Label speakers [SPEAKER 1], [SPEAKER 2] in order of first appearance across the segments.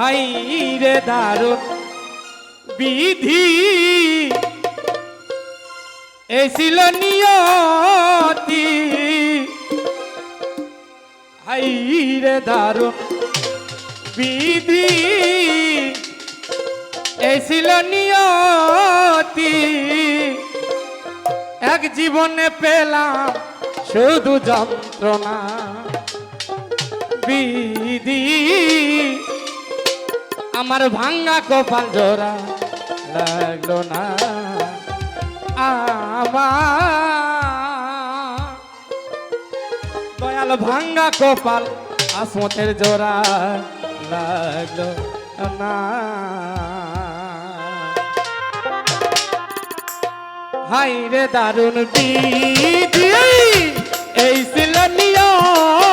[SPEAKER 1] High রে দারুণ বিধি। এই ছিল নিয়তি। হাই রে দারুণ বিধি। এই ছিল নিয়তি। এক জীবনে পেলাম শুধু যন্ত্রণা, বিধি। আমার ভাঙ্গা কপাল জোড়া লাগল না। আমার দয়াল ভাঙ্গা কপাল আসমতের জোড়া লাগল না। হাই রে দারুণ বিধি এই ছিল নিয়তি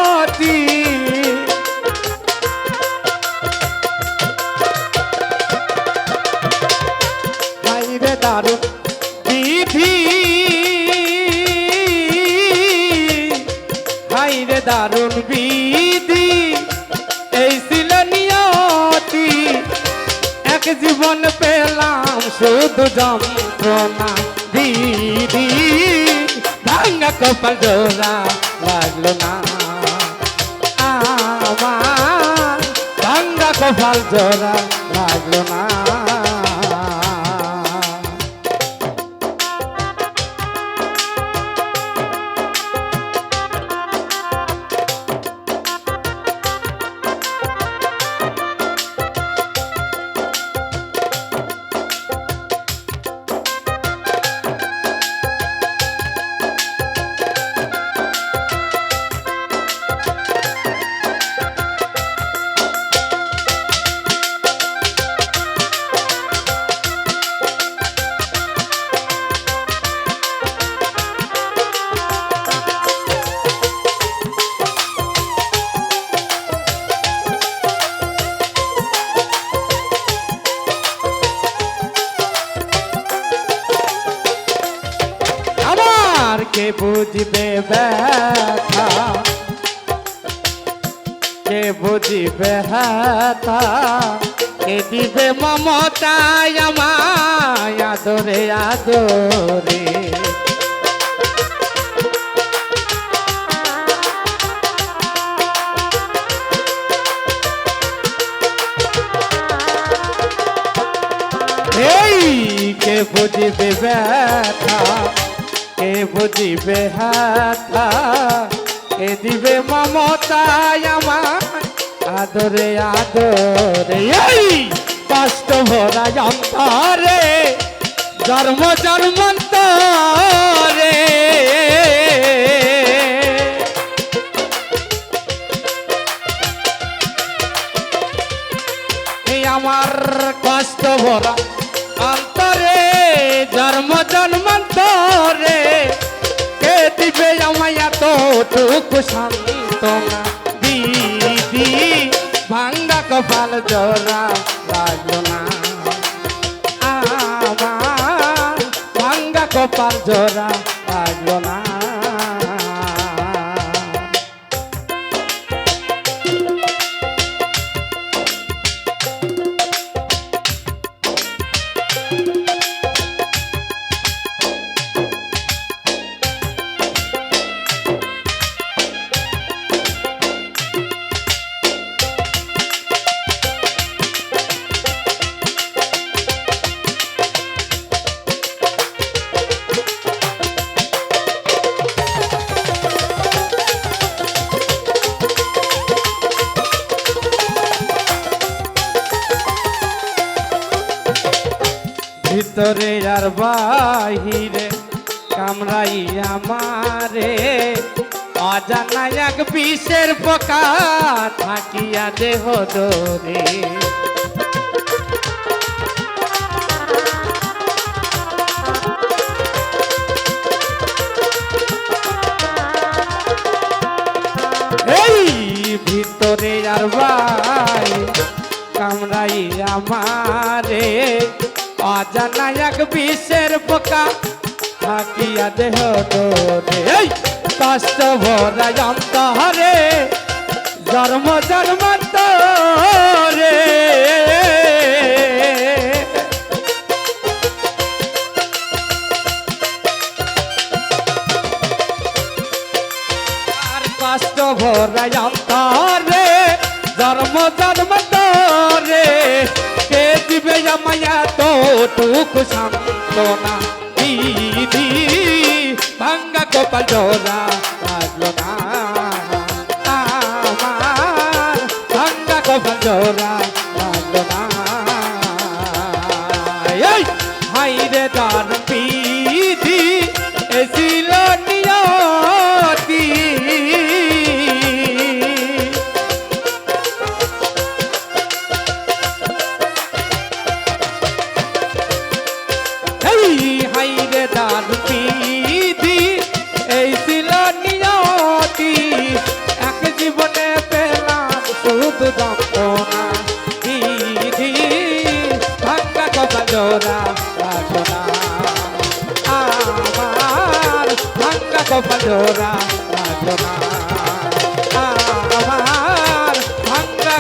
[SPEAKER 1] এই নিয়তি। এক জীবন পেলাম শুধু যন্ত্রণা। দিদি ভাঙ্গা কপাল জোড়া লাগল না। আমার ভাঙ্গা কপাল জোড়া বুঝবে ব্যথা? কে বুঝবে হাতা কে দিবে মমতায় আমায় আদরে আদরে? এই কে বুঝিবে ব্যথা? কে বুঝিবে হাতা কে দিবে মমতায় আমার? আদরে আদরে, এই কষ্ট ভরা অন্তরে জন্ম, জন্মান্তরে। আমার কষ্ট ভরা অন্তরে, জন্ম, জন্মান্তরে। আমায় সান্ত্বনা। দিদি ভাঙ্গা কপাল জোড়া লাগল না আমার ভাঙ্গা কপাল জোড়া লাগল না ভিতরে আর বাহিরে কামড়াই আমারে। অজানা এক বিষের পোকা থাকিয়া দেহ দরে ভিতরে আর ভাই কামড়াই আমারে। অজানা নায়ক বিষের পোকা থাকিয়া দেহ তোরে কষ্ট ভরা যন্ত হরে জন্ম জন্মান্ত রে কষ্ট ভরা যন্ত রে জন্ম জন্মান্ত রে কে দিবে আমায় তো টুকু দিদি ভাঙ্গা কপাল জোড়া বাজলো না আমার ভাঙ্গা কপাল জোড়া বাজলো না হাই রে দান শুধু যন্ত্রণা দিদি ভাঙ্গা কপাল জোড়া রাখো না আমার ভাঙ্গা